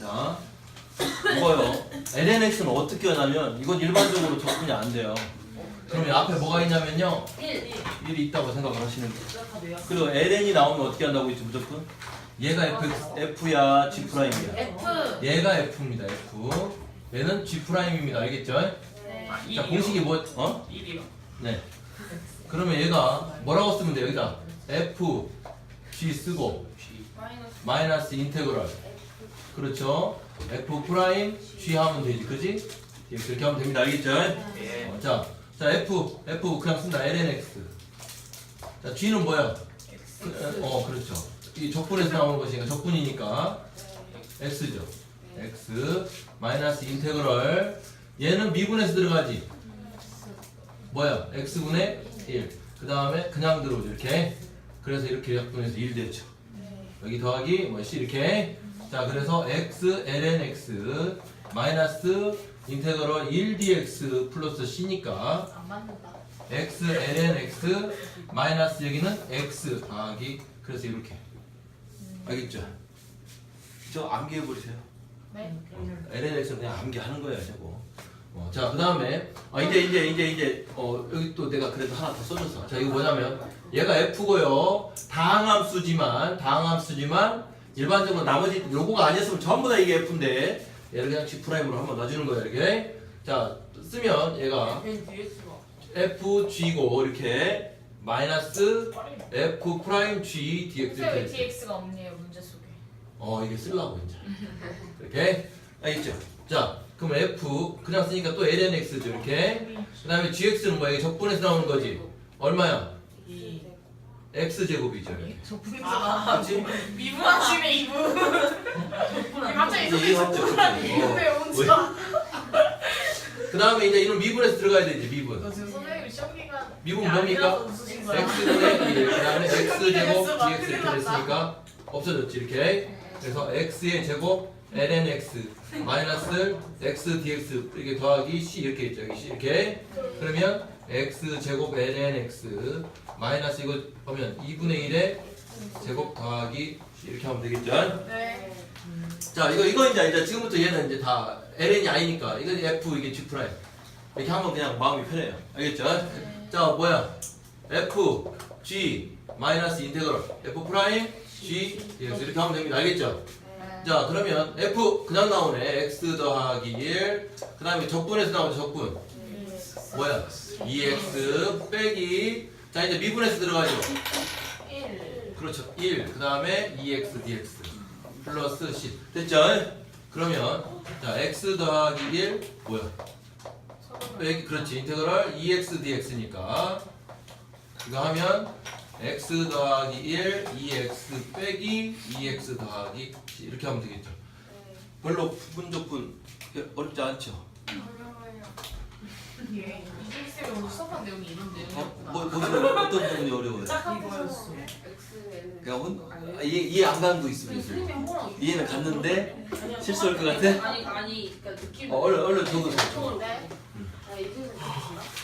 자, 이거요. lnx는 어떻게 하냐면 이건 일반적으로 접근이 안 돼요. 그러면 앞에 뭐가 있냐면요. 1. 1이 있다고 생각을 하시는 거예요. 그리고 ln이 나오면 어떻게 한다고 했지 무조건? 얘가 f, f야 g 프라임이야. F. 얘가 f입니다. f. 얘는 g 프라임입니다. 알겠죠? 네. 자 공식이 뭐? 어? 1이요. 네. 그러면 얘가 뭐라고 쓰면 돼 여기다 f g 쓰고 마이너스. 마이너스 인테그럴. 그렇죠? f 프라임 g 하면 되지, 그지? 예, 그렇게 하면 됩니다. 알겠죠? 예. 어, 자, 자 f f 그냥 쓴다 lnx. 자 g는 뭐야? 그, 어, 그렇죠. 이 적분에서 나오는 것이니까 적분이니까 x죠. x 마이너스 인테그럴. 얘는 미분에서 들어가지. 뭐야? x분의 1. 그 다음에 그냥 들어오죠. 이렇게. 그래서 이렇게 약분해서 1 되죠. 여기 더하기 뭐 c 이렇게. 자, 그래서 x ln x 마이너스 인테그럴 1 dx 플러스 c니까 안 맞는다. x ln x 마이너스 여기는 x 더하기 그래서 이렇게. 알겠죠? 저 암기해 버리세요. 네. ln x는 그냥 암기하는 거예요, 저거. 어, 자, 그 다음에 아, 이제 이제 이제 이제 어, 여기 또 내가 그래도 하나 더 써줬어. 자, 이거 뭐냐면 얘가 f고요. 다항함수지만 다항함수지만 일반적으로 나머지 요거가 아니었으면 전부 다 이게 f인데 얘를 그냥 g 프라임으로 한번 놔주는 거야 이렇게. 자, 쓰면 얘가 fg고 이렇게 마이너스 f 프라임 g dx 왜 이렇게 돼. DX가 없네요 문제 속에. 어 이게 쓰려고 이제 이렇게 알겠죠? 자 그럼 f 그냥 쓰니까 또 lnx죠 이렇게 그 다음에 gx는 뭐야 이게 적분해서 나오는 거지 얼마야? 2. x 제곱이죠 이렇게 아, 그렇지? 미분하시네 이분. 갑자기 이해했죠? 어. 왜 혼자? 그 다음에 이제 이런 미분에서 들어가야 되지 미분 선생님 시험 기간. 미분 뭡니까? x분의 1, 그 다음에 x 제곱 dx 이렇게 됐으니까 없어졌지 이렇게 그래서 x의 제곱 ln x 마이너스 x dx 이렇게 더하기 c 이렇게 있죠 여기 c. 이렇게. 그러면 x 제곱 ln x 마이너스 이거 보면 2분의 1의 제곱 더하기 c 이렇게 하면 되겠죠? 네. 자 이거 이거 이제 이제 지금부터 얘는 이제 다 ln이 아니니까 이거 f 이게 g 프라임 이렇게 하면 그냥 마음이 편해요. 알겠죠? 자 뭐야? f g 마이너스 인테그럴. f 프라임 g dx. 이렇게 하면 됩니다. 알겠죠? 자 그러면 f 그냥 나오네. X 더하기 1 그 다음에 적분에서 나오죠 적분. 뭐야? 2x 빼기. 자 이제 미분에서 들어가죠. 1. 그렇죠. 1 그 다음에 2x dx 플러스 c. 됐죠? 그러면 자 x 더하기 1 뭐야? 빼기 그렇지. 인테그럴 2x dx니까. 이거 하면 x 더하기 1 2x 빼기 2x 더하기 이렇게 하면 되겠죠 별로 부분적분 어렵지 않죠 예. 이준희 쌤이 오늘 수업한 내용이 이런 어? 내용이었구나. 뭐, 무슨 어떤 부분이 어려워요? 이거였어. 그냥 혼, 아, 이해, 이해 안 가는 거 뭐라고? 이해는 갔는데 실수할 것 같아? 아니 아니 그러니까 느낌 어, 얼른 얼른 적으세요 네. 아?